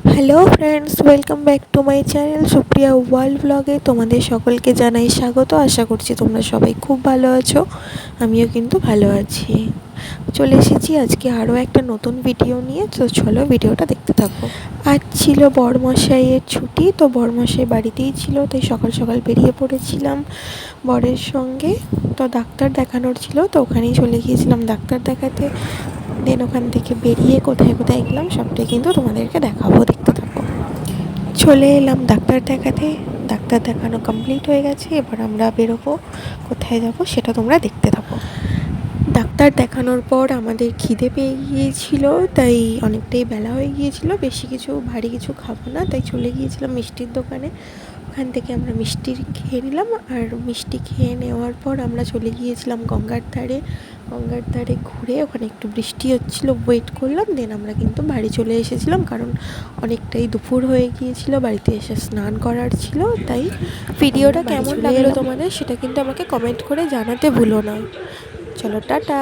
Hello friends welcome back to my channel Supriya world ব্লগে তোমাদের সকলকে জানাই স্বাগত। আশা করছি তোমরা সবাই খুব ভালো আছো, আমিও কিন্তু ভালো আছি। চলে এসেছি আজকে আরও একটা নতুন ভিডিও নিয়ে, তো চলো ভিডিওটা দেখতে থাকো। আজ ছিল বরমশাইয়ের ছুটি, তো বরমশাই বাড়িতেই ছিল, তাই সকাল সকাল বেরিয়ে পড়েছিলাম বরের সঙ্গে। তো ডাক্তার দেখানোর ছিল, তো ওখানেই চলে গিয়েছিলাম ডাক্তার দেখাতে। দেন ওখান থেকে বেরিয়ে কোথায় কোথায় গেলাম সবটাই কিন্তু তোমাদেরকে দেখাবো, দেখতে থাকো। চলে এলাম ডাক্তার দেখাতে, ডাক্তার দেখানো কমপ্লিট হয়ে গেছে, এবার আমরা বেরোবো, কোথায় যাব সেটা তোমরা দেখতে থাকো। ডাক্তার দেখানোর পর আমাদের খিদে পেয়ে গিয়েছিল, তাই অনেকটাই বেলা হয়ে গিয়েছিল, বেশি কিছু, ভারী কিছু খাব না, তাই চলে গিয়েছিলাম মিষ্টির দোকানে। ওখান থেকে আমরা মিষ্টি খেয়ে নিলাম আর মিষ্টি খেয়ে নেওয়ার পর আমরা চলে গিয়েছিলাম গঙ্গার ধারে। গঙ্গার ধারে ঘুরে ওখানে একটু বৃষ্টি হচ্ছিল ওয়েট করলাম দেন আমরা কিন্তু বাড়ি চলে এসেছিলাম কারণ অনেকটাই দুপুর হয়ে গিয়েছিল বাড়িতে এসে স্নান করার ছিল তাই ভিডিওটা কেমন লাগল তোমাদের সেটা কিন্তু আমাকে কমেন্ট করে জানাতে ভুলো না। চলো টাটা!